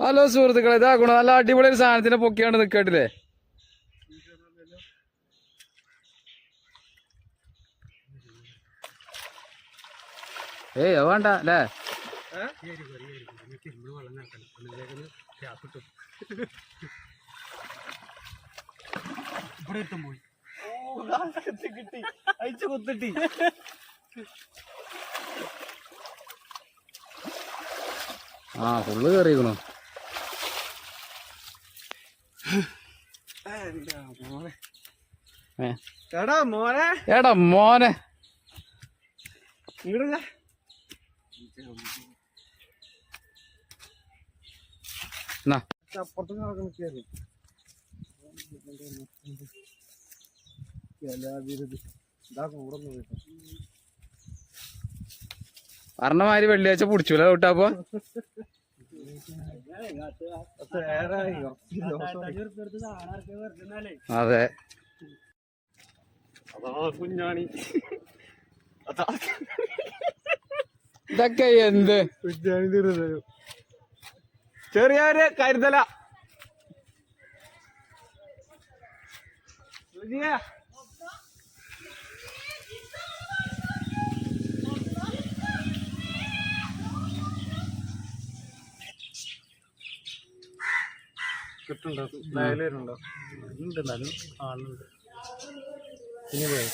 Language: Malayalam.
ഹലോ സുഹൃത്തുക്കളെ ഇതാ ഗുണ നല്ല അടിപൊളി ഒരു സാധനത്തിനെ പൊക്കിയാണ് നിക്കട്ടില്ലേ? ഏയ് വേണ്ട അല്ലേ? ആ ഫുള്ള് കയറിയിരിക്കണു എടാ മോനെ. എടാ മോനെ. ഇങ്ങോട്ട് എന്നാ അപ്പുറത്ത് നടക്കുന്ന കയറി ഇതാ കൂടെ പോയിട്ട്. പറഞ്ഞ മാതിരി വെള്ളിയാഴ്ച പിടിച്ചൂല തൊട്ടാപ്പോ അതെ. അതാ. കുഞ്ഞാണി. അതാ ഇതൊക്കെ എന്ത്? കുഞ്ഞാണി തീർന്നു ചെറിയൊരു കരുതല. രുചിയാ. കിട്ടുണ്ടോ ഡയലുണ്ടോ ഉണ്ട്? എന്നാലും കാണുന്നുണ്ട് ഇനി പോയി.